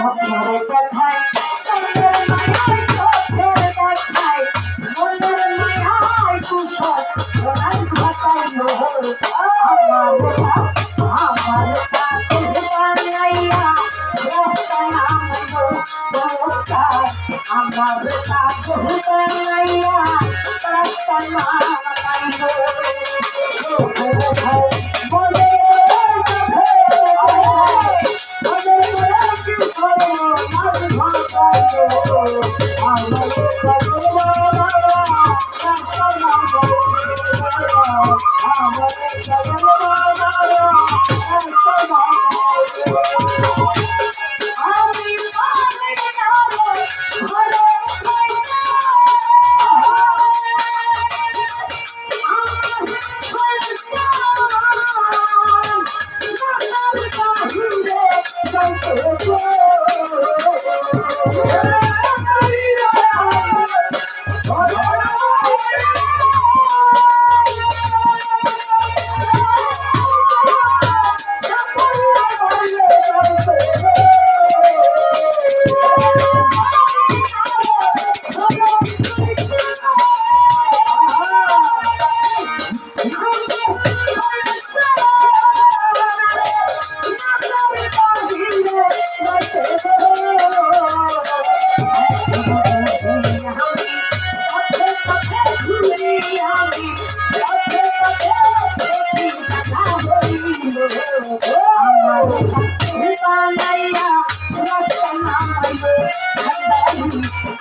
দেখায় মনের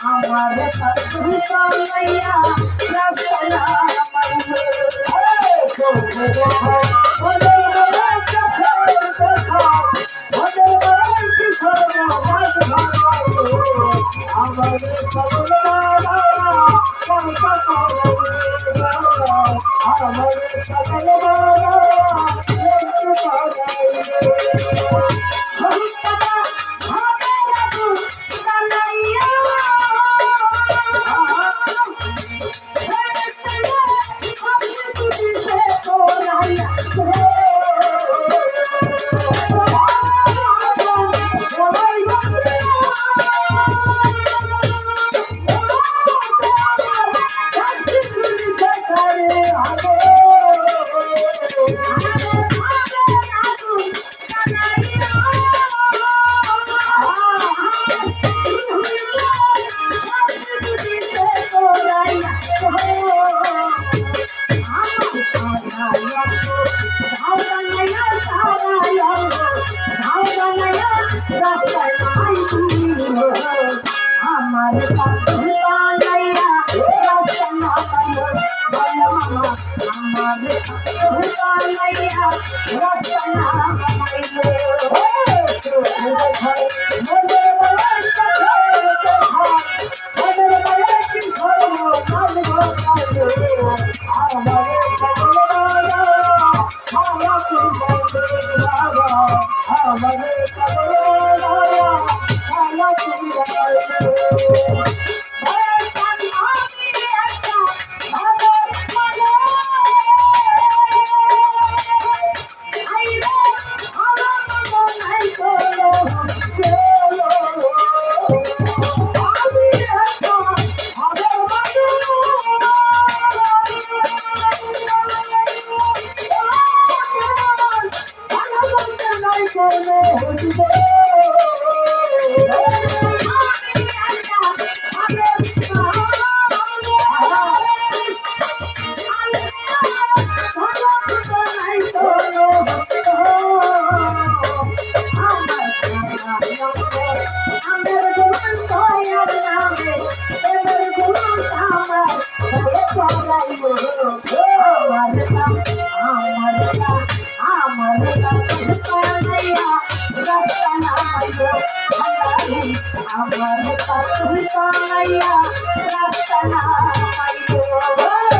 আমার সবুজ কামাইয়া রাস্তা আমার আমার আমার পাখি পাইয়া রাস্তা না পাইব ওই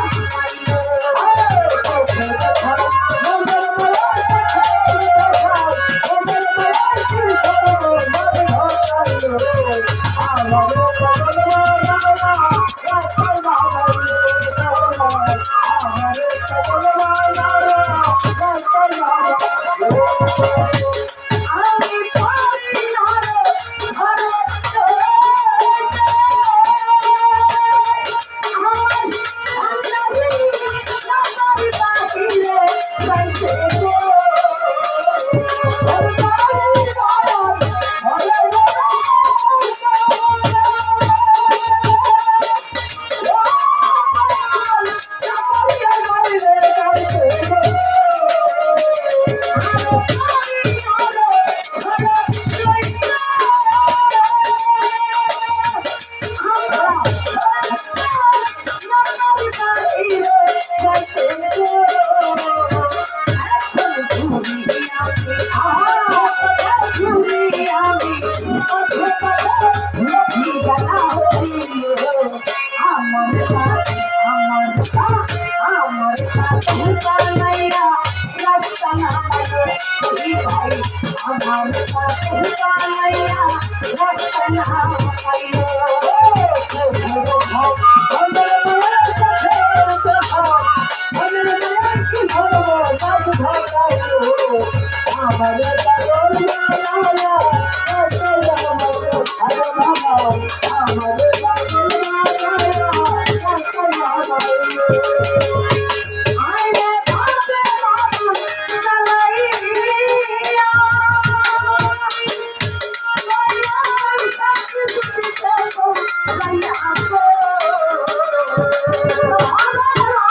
আমার পাইয়া রাস্তা না আমার পাথর বানাইয়া রচনা